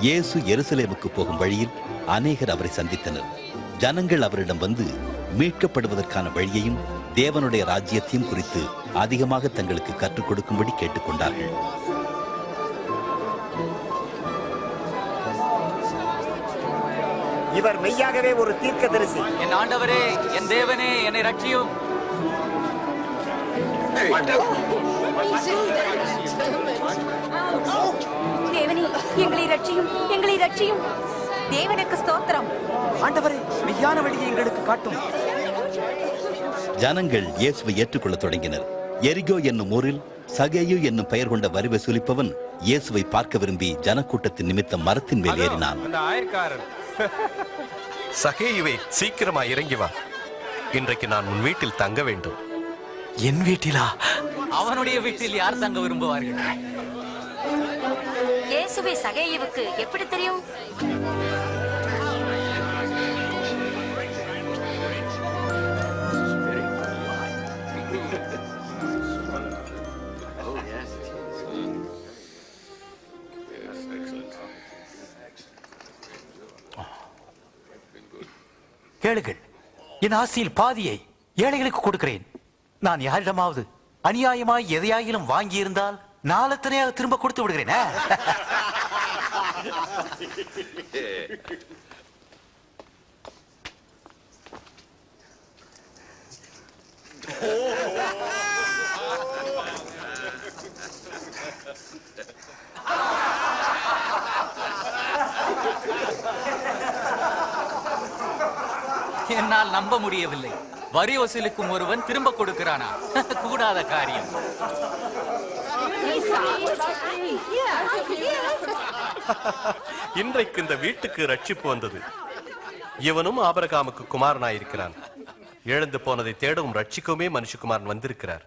இயேசு எருசலேமுக்கு போகும் வழியில் அநேகர் அவரை சந்தித்தனர். ஜனங்கள் அவரிடம் வந்து மீட்கப்படுவதற்கான வழியையும் தேவனுடைய ராஜ்யத்தையும் குறித்து அதிகமாக தங்களுக்கு கற்றுக் கொடுக்கும்படி கேட்டுக்கொண்டார்கள். இவர் மெய்யாகவே ஒரு தீர்க்கதரிசி. என் ஆண்டவரே என் தேவனே என்னை ரட்சியும் ரட்சியும் எங்களை ரட்சியும். தேவனுக்கு ஸ்தோத்திரம். ஆண்டவரே மெய்யான வழியை எங்களுக்கு காட்டும். ஜனங்கள் இயேசுவை ஏற்றுக்கொள்ளத் தொடங்கினர். எரிகோ என்னும் ஊரில் சகேயு என்னும் பெயர் கொண்ட வரி வசூலிப்பவன் இயேசுவை பார்க்க விரும்பி ஜனக்கூட்டத்தின் நிமித்தம் மரத்தின் மேல் ஏறினான். சகேயுவே சீக்கிரமா இறங்கி வா. இன்றைக்கு நான் உன் வீட்டில் தங்க வேண்டும். என் வீட்டிலா? அவனுடைய வீட்டில் யார் தங்க விரும்புவார்கள்? இயேசுவை சகேயுவுக்கு எப்படி தெரியும்? கேளுங்கள். என் ஆசையில் பாதியை ஏழைகளுக்கு கொடுக்கிறேன். நான் யாரிடமாவது அநியாயமாய் எதையாயிலும் வாங்கியிருந்தால் நாளத்தனையாக திரும்ப கொடுத்து விடுகிறேனே என்னால் நம்ப முடியவில்லை. வரி வசூலிக்கும் ஒருவன் திரும்ப கொடுக்கிறானா? கூடாத காரியம். இன்றைக்கு இந்த வீட்டுக்கு ரட்சிப்பு வந்தது. இவனும் ஆபரகாமுக்கு குமாரனாயிருக்கிறான். எழுந்து போனதை தேடவும் ரட்சிக்கவுமே மனுஷகுமாரன் வந்திருக்கிறார்.